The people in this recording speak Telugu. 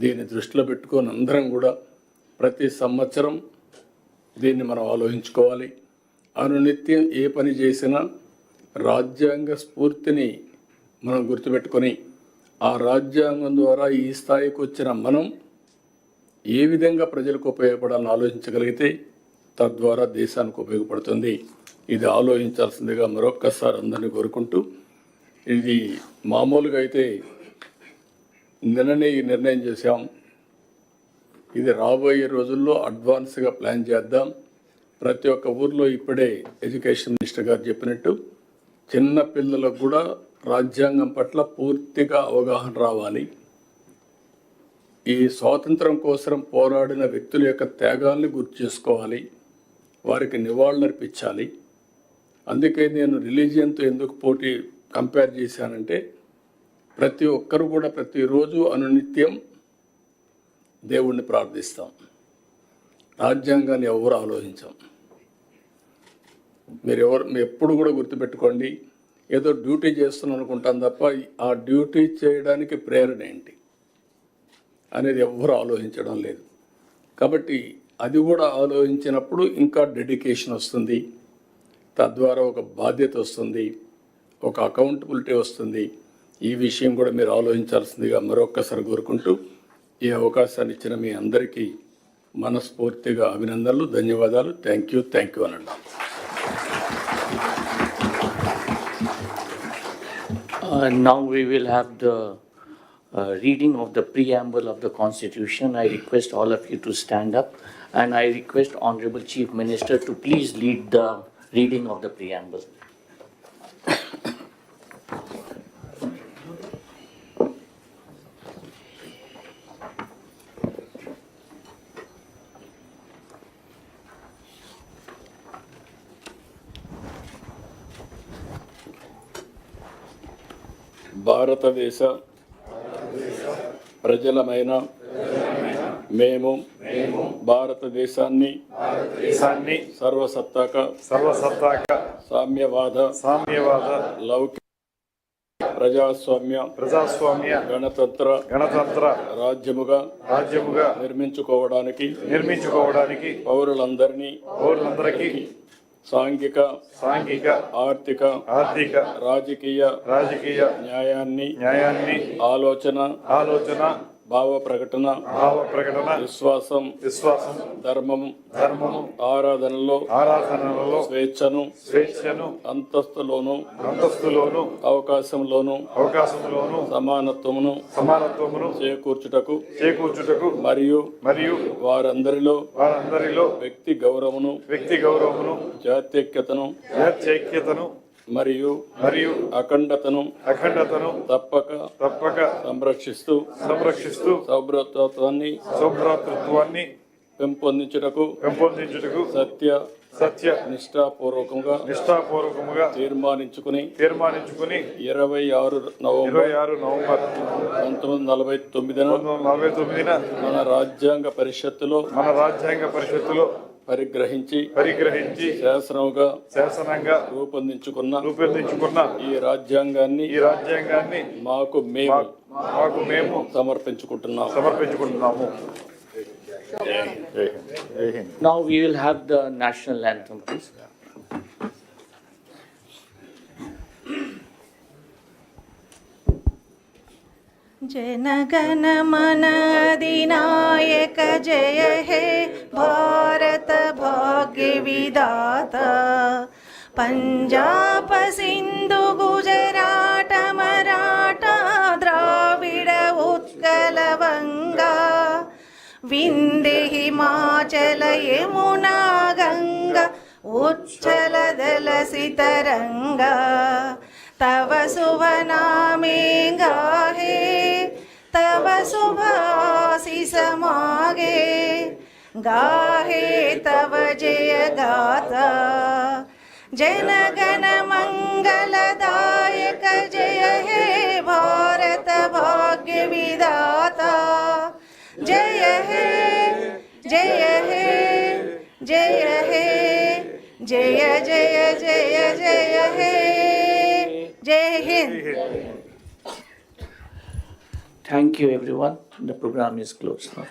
దీన్ని దృష్టిలో పెట్టుకొని అందరం కూడా ప్రతి సంవత్సరం దీన్ని మనం ఆలోచించుకోవాలి. అనునిత్యం ఏ పని చేసినా రాజ్యాంగ స్ఫూర్తిని మనం గుర్తుపెట్టుకొని ఆ రాజ్యాంగం ద్వారా ఈ స్థాయికి వచ్చిన మనం ఏ విధంగా ప్రజలకు ఉపయోగపడాలని ఆలోచించగలిగితే తద్వారా దేశానికి ఉపయోగపడుతుంది. ఇది ఆలోచించాల్సిందిగా మరొక్కసారి అందరినీ కోరుకుంటూ ఇది మామూలుగా అయితే నిన్ననే ఈ నిర్ణయం చేశాం. ఇది రాబోయే రోజుల్లో అడ్వాన్స్గా ప్లాన్ చేద్దాం. ప్రతి ఒక్క ఊర్లో ఇప్పుడే ఎడ్యుకేషన్ మినిస్టర్ గారు చెప్పినట్టు చిన్న పిల్లలకు కూడా రాజ్యాంగం పట్ల పూర్తిగా అవగాహన రావాలి. ఈ స్వాతంత్రం కోసం పోరాడిన వ్యక్తుల యొక్క త్యాగాల్ని గుర్తు చేసుకోవాలి. వారికి నివాళులర్పించాలి అందుకే నేను రిలీజియన్తో ఎందుకు పోటీ కంపేర్ చేశానంటే ప్రతి ఒక్కరు కూడా ప్రతిరోజు అనునిత్యం దేవుణ్ణి ప్రార్థిస్తాం. రాజ్యాంగాన్ని ఎవరు ఆలోచించాం. మీరు ఎవరు మీరు ఎప్పుడు కూడా గుర్తుపెట్టుకోండి ఏదో డ్యూటీ చేస్తున్నాం అనుకుంటాం తప్ప ఆ డ్యూటీ చేయడానికి ప్రేరణ ఏంటి అనేది ఎవ్వరు ఆలోచించడం లేదు. కాబట్టి అది కూడా ఆలోచించినప్పుడు ఇంకా డెడికేషన్ వస్తుంది తద్వారా ఒక బాధ్యత వస్తుంది ఒక అకౌంటబిలిటీ వస్తుంది ఈ విషయం కూడా మీరు ఆలోచించాల్సిందిగా మరొక్కసారి కోరుకుంటూ ఈ అవకాశాన్ని ఇచ్చిన మీ అందరికీ మనస్ఫూర్తిగా అభినందనలు ధన్యవాదాలు. థ్యాంక్ యూ థ్యాంక్ యూ అనడం. Now we will have the reading of the preamble of the constitution I request all of you to stand up and I request honourable chief minister to please lead the reading of the preamble భారతదేశ ప్రజలమైన మేము భారతదేశాన్ని దేశాన్ని సర్వసత్తాక సర్వసత్తాక సామ్యవాద సామ్యవాద లౌకిక ప్రజాస్వామ్య ప్రజాస్వామ్య గణతంత్ర గణతంత్ర రాజ్యముగా రాజ్యముగా నిర్మించుకోవడానికి నిర్మించుకోవడానికి పౌరులందరినీ పౌరులందరికీ సాంఘిక సాంఘిక ఆర్థిక ఆర్థిక రాజకీయ రాజకీయ న్యాయాన్ని న్యాయాన్ని ఆలోచన ఆలోచన భావ ప్రకటన భావ ప్రకటన విశ్వాసం విశ్వాసం ధర్మం ధర్మము ఆరాధనలో ఆరాధనలలో స్వేచ్ఛను స్వేచ్ఛను అంతస్తులోను అంతస్తులోను అవకాశంలోను అవకాశంలోను సమానత్వమును సమానత్వమును చేకూర్చుటకు చేకూర్చుటకు మరియు మరియు వారందరిలో వారందరిలో వ్యక్తి గౌరవమును వ్యక్తి గౌరవమును జాత్యక్యతను చైక్యతను మరియు మరియు అఖండతను అఖండతను తప్పక తప్పక సంరక్షిస్తూ సంరక్షిస్తూ సౌభ్రతత్వాన్ని సౌభ్రాతృత్వాన్ని పెంపొందించుటకు పెంపొందించుటకు సత్య సత్య నిష్ఠాపూర్వకంగా నిష్ఠాపూర్వకముగా తీర్మానించుకుని తీర్మానించుకుని ఇరవై ఆరు నవంబర్ ఇరవై ఆరు నవంబర్ పంతొమ్మిది నలభై తొమ్మిదిన నలభై తొమ్మిదిన మన రాజ్యాంగ పరిషత్తులో మన రాజ్యాంగ పరిషత్తులో పరిగ్రహించి పరిగ్రహించి శాసనముగా శాసనంగా రూపొందించుకున్న రూపొందించుకున్న ఈ రాజ్యాంగాన్ని ఈ రాజ్యాంగాన్ని మాకు మేము మా- మాకు మేము సమర్పించుకుంటున్నాం సమర్పించుకుంటున్నాము జై హింద్. జై Hind Now we will have the national anthem, please. जनगण मन अधिनायक जय हे भारत भाग्य विदाता पञ्जाब सिन्धु गुजराट मराठा द्राविड उत्कल वङ्गा विन्दे हिमाचल यमुना गङ्गा उच्चलदलसितरङ्गा तव शुभ नामे गाहे तव शुभाशिष मागे गाहे तव जय गाथा जनगण मङ्गलदायक जय हे भारत भाग्य विदाता जय हे जय हे जय हे जय जय जय जय हे जय Hind Thank you, everyone. The program is closed now.